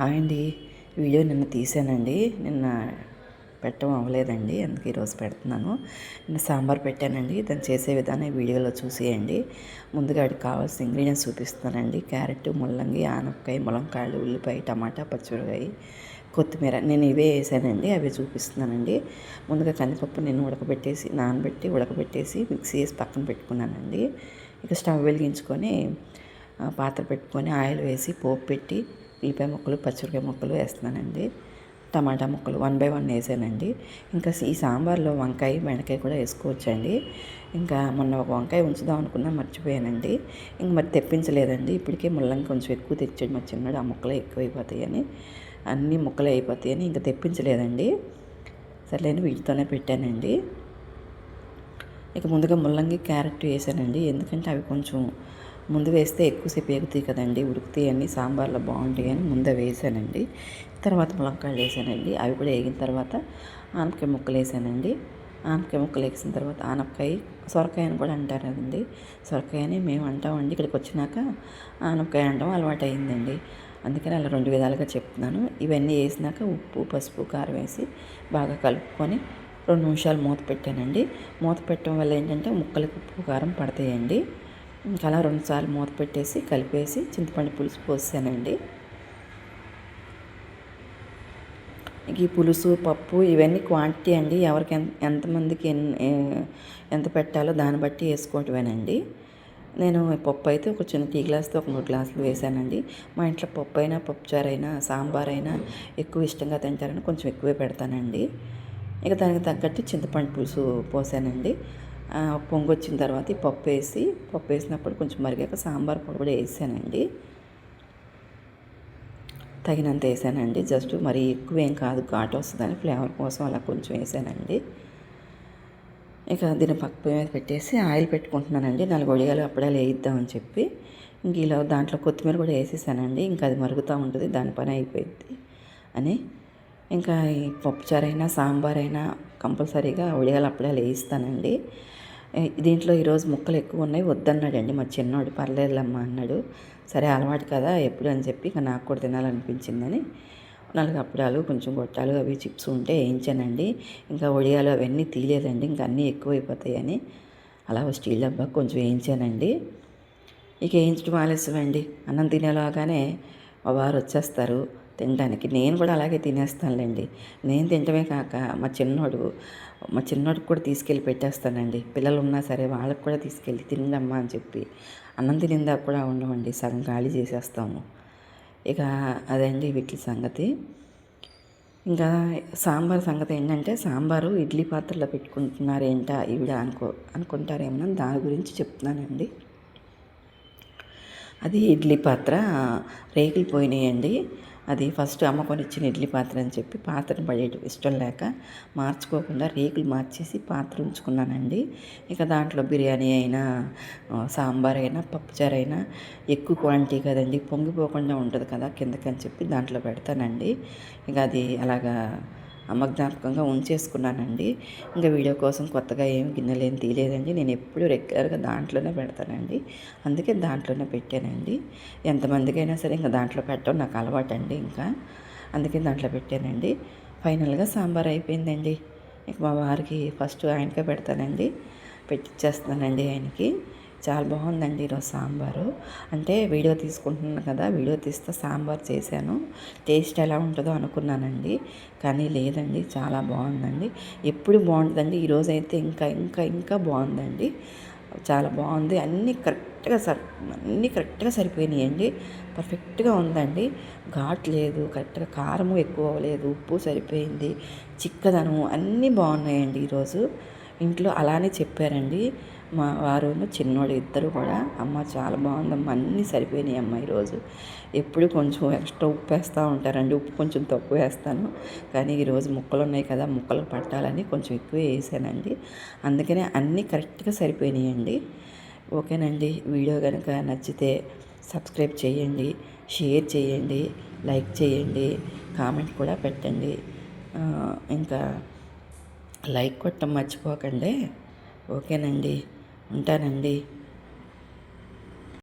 Hi అండి. Video నిన్న తీసానండి. నిన్న పెట్టడం అవ్వలేదండి. అందుకే ఈరోజు పెడుతున్నాను. నిన్న సాంబార్ పెట్టానండి. దాన్ని చేసే విధానం వీడియోలో చూసేయండి. ముందుగా వాటికి కావాల్సిన ఇంగ్రీడియంట్స్ చూపిస్తానండి క్యారెట్ ముల్లంగి ఆనపకాయ ములంకాయలు ఉల్లిపాయ టమాటా పచ్చిమిరకాయ కొత్తిమీర. నేను ఇవే వేసానండి. అవి చూపిస్తున్నానండి. ముందుగా కందిపప్పు నేను ఉడకబెట్టేసి నానబెట్టి ఉడకబెట్టేసి మిక్సీ వేసి పక్కన పెట్టుకున్నానండి. ఇక స్టవ్ వెలిగించుకొని పాత్ర పెట్టుకొని ఆయిల్ వేసి పోపు పెట్టి ఉల్లిపాయ ముక్కలు పచ్చిమిరకాయ ముక్కలు వేస్తున్నానండి. టమాటా ముక్కలు వన్ బై వన్ వేసానండి. ఇంకా ఈ సాంబార్లో వంకాయ బెండకాయ కూడా వేసుకోవచ్చండి. ఇంకా మొన్న ఒక వంకాయ ఉంచుదాం అనుకున్నా మర్చిపోయానండి. ఇంక మరి తెప్పించలేదండి. ఇప్పటికే ముల్లంగి కొంచెం ఎక్కువ తెచ్చాడు మా చిన్నడు. ఆ ముక్కలు ఎక్కువ అయిపోతాయని అన్ని ముక్కలు అయిపోతాయని ఇంకా తెప్పించలేదండి. సర్లేని వీటితోనే పెట్టానండి. ఇక ముందుగా ముల్లంగి క్యారెట్ వేసానండి. ఎందుకంటే అవి కొంచెం ముందు వేస్తే ఎక్కువసేపు ఎగుతాయి కదండి. ఉడుకుతాయి అని సాంబార్లో బాగుంటాయి అని ముందే వేసానండి. తర్వాత ములక్కాయలు వేసానండి. అవి కూడా వేగిన తర్వాత ఆనపకాయ ముక్కలు వేసానండి. ఆనపకాయ ముక్కలు వేసిన తర్వాత ఆనపకాయ సొరకాయ అని కూడా అంటారు అదండి సొరకాయ అని మేము అంటామండి. ఇక్కడికి వచ్చినాక ఆనపకాయ అంటాం అలవాటు అయిందండి అందుకని అలా రెండు విధాలుగా చెప్తున్నాను. ఇవన్నీ వేసినాక ఉప్పు పసుపు కారం వేసి బాగా కలుపుకొని రెండు నిమిషాలు మూత పెట్టానండి. మూత పెట్టడం వల్ల ఏంటంటే ముక్కలకు ఉప్పు కారం పడతాయండి. ఇంకా అలా రెండుసార్లు మూత పెట్టేసి కలిపేసి చింతపండు పులుసు పోసానండి. ఈ పులుసు పప్పు ఇవన్నీ క్వాంటిటీ అండి. ఎవరికి ఎంత ఎంతమందికి ఎంత పెట్టాలో దాన్ని బట్టి వేసుకోవటమేనండి. నేను పప్పు అయితే ఒక చిన్న టీ గ్లాస్తో ఒక మూడు గ్లాసులు వేసానండి. మా ఇంట్లో పప్పు అయినా పప్పుచారు అయినా సాంబార్ అయినా ఎక్కువ ఇష్టంగా తింటారని కొంచెం ఎక్కువే పెడతానండి. ఇక దానికి తగ్గట్టు చింతపండు పులుసు పోసానండి. పొంగొచ్చిన పొంగు వచ్చిన తర్వాత ఈ పప్పు వేసి పప్పు వేసినప్పుడు కొంచెం మరిగాక సాంబార్ పొడి కూడా వేసానండి. తగినంత వేసానండి. జస్ట్ మరి ఎక్కువ ఏం కాదు ఘాటు వస్తుందని ఫ్లేవర్ కోసం అలా కొంచెం వేసానండి. ఇక దీన్ని పక్క మీద పెట్టేసి ఆయిల్ పెట్టుకుంటున్నానండి. నాలుగు ఒడియాలు అప్పుడే వేయిద్దామని చెప్పి. ఇంక ఇలా దాంట్లో కొత్తిమీర కూడా వేసేసానండి. ఇంకా అది మరుగుతూ ఉంటుంది దాని పని అయిపోయింది అని. ఇంకా ఈ పప్పుచారైనా సాంబార్ అయినా కంపల్సరీగా ఒడియాలు అప్పుడే వేయిస్తానండి దీంట్లో ఈరోజు ముక్కలు ఎక్కువ ఉన్నాయి వద్దన్నాడండి మా చిన్నోడు. పర్లేదులమ్మా అన్నాడు. సరే అలవాటు కదా ఎప్పుడు అని చెప్పి ఇక నాకు కూడా తినాలనిపించిందని నాలుగు అప్పడాలు కొంచెం గొట్టాలు అవి చిప్స్ ఉంటే వేయించానండి. ఇంకా వడియాలు అవన్నీ తీయలేదండి ఇంకా అన్నీ ఎక్కువైపోతాయని అలా స్టీల్ డబ్బా కొంచెం వేయించానండి. ఇక వేయించడం ఆలస్యమండి. అన్నం తినేలాగానే మా వారు వచ్చేస్తారు. తినడానికి. నేను కూడా అలాగే తినేస్తానులేండి. నేను తినడమే కాక మా చిన్నోడు మా చిన్నోడికి కూడా తీసుకెళ్ళి పెట్టేస్తానండి. పిల్లలు ఉన్నా సరే వాళ్ళకి కూడా తీసుకెళ్ళి తినండమ్మా అని చెప్పి అన్నం తినిందా కూడా ఉండమండి సగం ఖాళీ చేసేస్తాము. ఇక అదండి వీటి సంగతి. ఇంకా సాంబార్ సంగతి ఏంటంటే సాంబారు ఇడ్లీ పాత్రలో పెట్టుకుంటున్నారు ఏంటా ఈవిడ అనుకో అనుకుంటారేమో దాని గురించి చెప్తున్నానండి. అది ఇడ్లీ పాత్ర. రేకులు పోయినాయండి. అది ఫస్ట్ అమ్మ కొనిచ్చిన ఇడ్లీ పాత్ర అని చెప్పి పాత్రను పడేయటం ఇష్టం లేక మార్చుకోకుండా రేకులు మార్చేసి పాత్ర ఉంచుకున్నానండి. ఇక దాంట్లో బిర్యానీ అయినా సాంబార్ అయినా పప్పుచారు అయినా ఎక్కువ క్వాంటిటీ కదండి. పొంగిపోకుండా ఉంటుంది కదా కిందకని చెప్పి దాంట్లో పెడతానండి. ఇక అది అలాగా అమ్మ జ్ఞాపకంగా ఉంచేసుకున్నానండి. ఇంకా వీడియో కోసం కొత్తగా ఏం గిన్నెలు ఏం తీయలేదండి. నేను ఎప్పుడు రెగ్యులర్గా దాంట్లోనే పెడతానండి. అందుకే దాంట్లోనే పెట్టానండి. ఎంతమందికైనా సరే ఇంకా దాంట్లో పెట్టడం నాకు అలవాటండి ఇంకా. అందుకే దాంట్లో పెట్టానండి. ఫైనల్గా సాంబార్ అయిపోయిందండి. ఇక మా వారికి ఫస్ట్ ఆయనకే పెడతానండి. పెట్టిచ్చేస్తానండి ఆయనకి. చాలా బాగుందండి ఈరోజు సాంబారు. అంటే వీడియో తీసుకుంటున్నాను కదా వీడియో తీస్తే సాంబార్ చేశాను. టేస్ట్ ఎలా ఉంటుందో అనుకున్నానండి. కానీ లేదండి చాలా బాగుందండి. ఎప్పుడు బాగుంటుందండి? ఈరోజు అయితే ఇంకా ఇంకా ఇంకా బాగుందండి. చాలా బాగుంది. అన్నీ కరెక్ట్గా సర్ అన్నీ కరెక్ట్గా సరిపోయినాయండి. పర్ఫెక్ట్గా ఉందండి. ఘాట్ లేదు కరెక్ట్గా కారము ఎక్కువ అవ్వలేదు ఉప్పు సరిపోయింది చిక్కదనం అన్నీ బాగున్నాయండి ఈరోజు ఇంట్లో అలానే చెప్పారండి. మా వారు చిన్నోడు ఇద్దరు కూడా అమ్మ చాలా బాగుందమ్మా అన్నీ సరిపోయినాయి అమ్మ ఈరోజు. ఎప్పుడు కొంచెం ఎక్స్ట్రా ఉప్పు వేస్తూ ఉంటారండి ఉప్పు కొంచెం తక్కువ వేస్తాను. కానీ ఈరోజు ముక్కలు ఉన్నాయి కదా ముక్కలు పట్టాలని కొంచెం ఎక్కువ వేసానండి. అందుకనే అన్నీ కరెక్ట్గా సరిపోయినాయండి. ఓకేనండి వీడియో కనుక నచ్చితే సబ్స్క్రైబ్ చేయండి షేర్ చేయండి లైక్ చేయండి కామెంట్ కూడా పెట్టండి. ఇంకా లైక్ కొట్టడం మర్చిపోకండి. ఓకేనండి. ఉంటానండి.